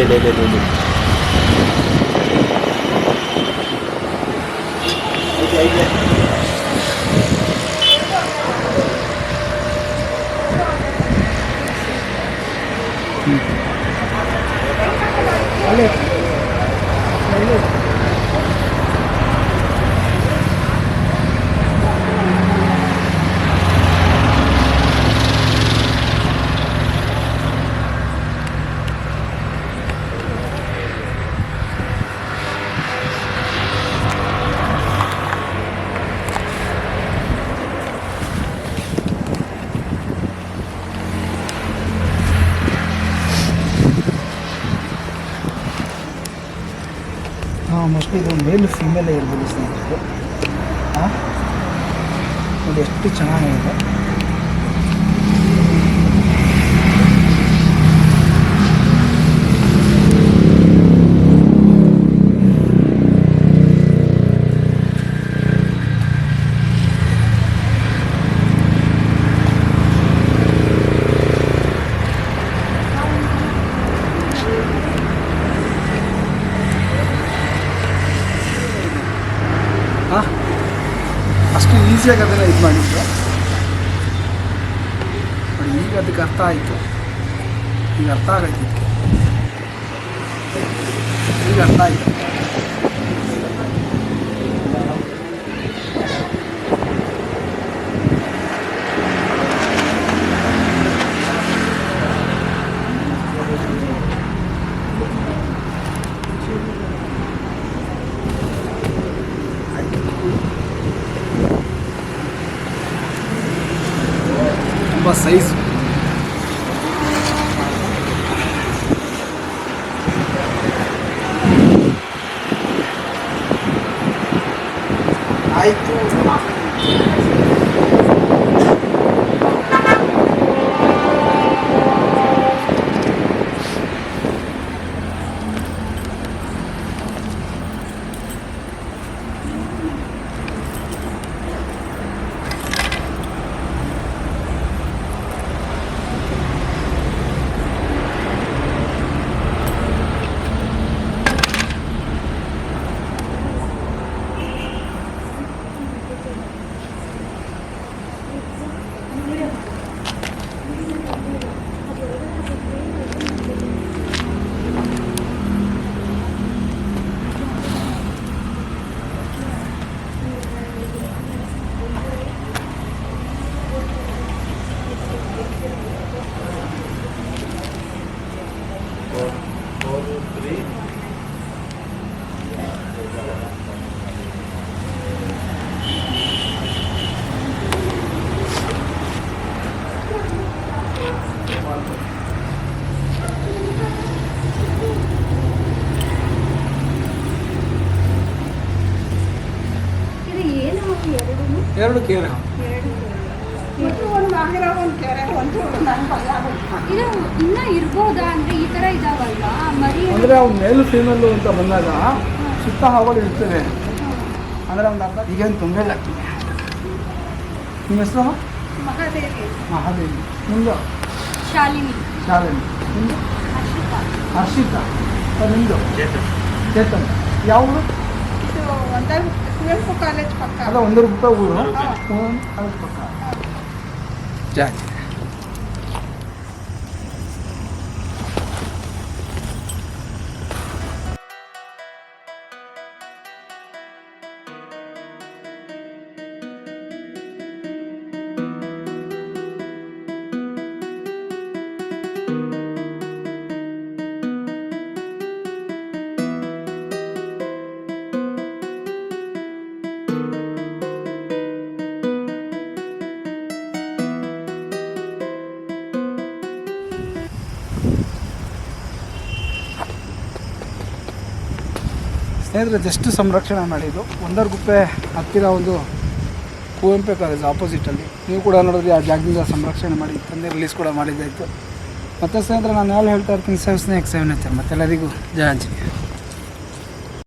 ali, ali, ali, ali. Olha. ಹಾಂ mostly ಇದು male ಫೀಮೇಲೇ ಇರ್ಬೋದು ಸ್ನೇಹಿತರು. ನೋಡಿ ಎಷ್ಟು ಚೆನ್ನಾಗಿದೆ. ಈಸಿಯಾಗಿ ಅದನ್ನು ಇದು ಮಾಡಿದ್ದು ನೋಡಿ ಈಗ ಅದಕ್ಕೆ ಅರ್ಥ ಆಯಿತು ಈಗ ಅರ್ಥ ಆಗೈತೆ ಇದಕ್ಕೆ ಈಗ ಅರ್ಥ ಆಯಿತು É vocês. Aí tu... ಎರಡು ಕೇರ ಇದು ಇನ್ನ ಇರ್ಬೋದಾ? ಅಂದ್ರೆ ಈ ತರ ಇದಾವಲ್ವಾ? ಮರಿ ಅಂದರೆ ಅವ್ನು ಮೇಲು ಫೀಮೇಲು ಅಂತ ಬಂದಾಗ ಸುತ್ತ ಹಾವಳಿ ಇರ್ತವೆ ಅಂದರೆ ಒಂದು ಅರ್ಧ ಈಗೇನು ತೊಂದರೆ ಇಲ್ಲ ಆಗ್ತದೆ ನಿಮ್ಮ ಹೆಸರು? ಮಹಾದೇವಿ. ಮಹಾದೇವಿ. ನಿಮ್ಮದು ಶಾಲಿನಿ. ಶಾಲಿನಿ. ನಿಮ್ಮದು ಹರ್ಷಿತಾ. ನಿಮ್ಮದು ಚೇತನ್. ಯಾವ ಊರು ಇದು ಒಂದೇ ಕುವೆಂಪು ಕಾಲೇಜ್ ಪಕ್ಕ ಅದ ಒಂದು ರೂಪಾಯಿ ಊರು ಒಂದು ಅದ್ರ ಪಕ್ಕ ಜಾತಿ ಸ್ನೇಹಿತರೆ ಜಸ್ಟ್ ಸಂರಕ್ಷಣೆ ಮಾಡಿದ್ದು. ಒಂದರ್ಗುಪ್ಪೆ ಹತ್ತಿರ ಒಂದು ಕುವೆಂಪೆ ಕಾಲೇಜ್ ಆಪೋಸಿಟಲ್ಲಿ ನೀವು ಕೂಡ ನೋಡಿದ್ರೆ, ಆ ಜಾಗದಿಂದ ಸಂರಕ್ಷಣೆ ಮಾಡಿ, ತಂದೆ ರಿಲೀಸ್ ಕೂಡ ಮಾಡಿದ್ದಾಯಿತು. ಮತ್ತು ಸ್ನೇಹಿತರೆ, ನಾನು ಯಾರು ಹೇಳ್ತಾ ಇರ್ತೀನಿ ಸೇವ್ ಸ್ನೇಕ್ ಸೇವನೆ ನೇಚರ್ ಮತ್ತೆಲ್ಲರಿಗೂ ಜಯ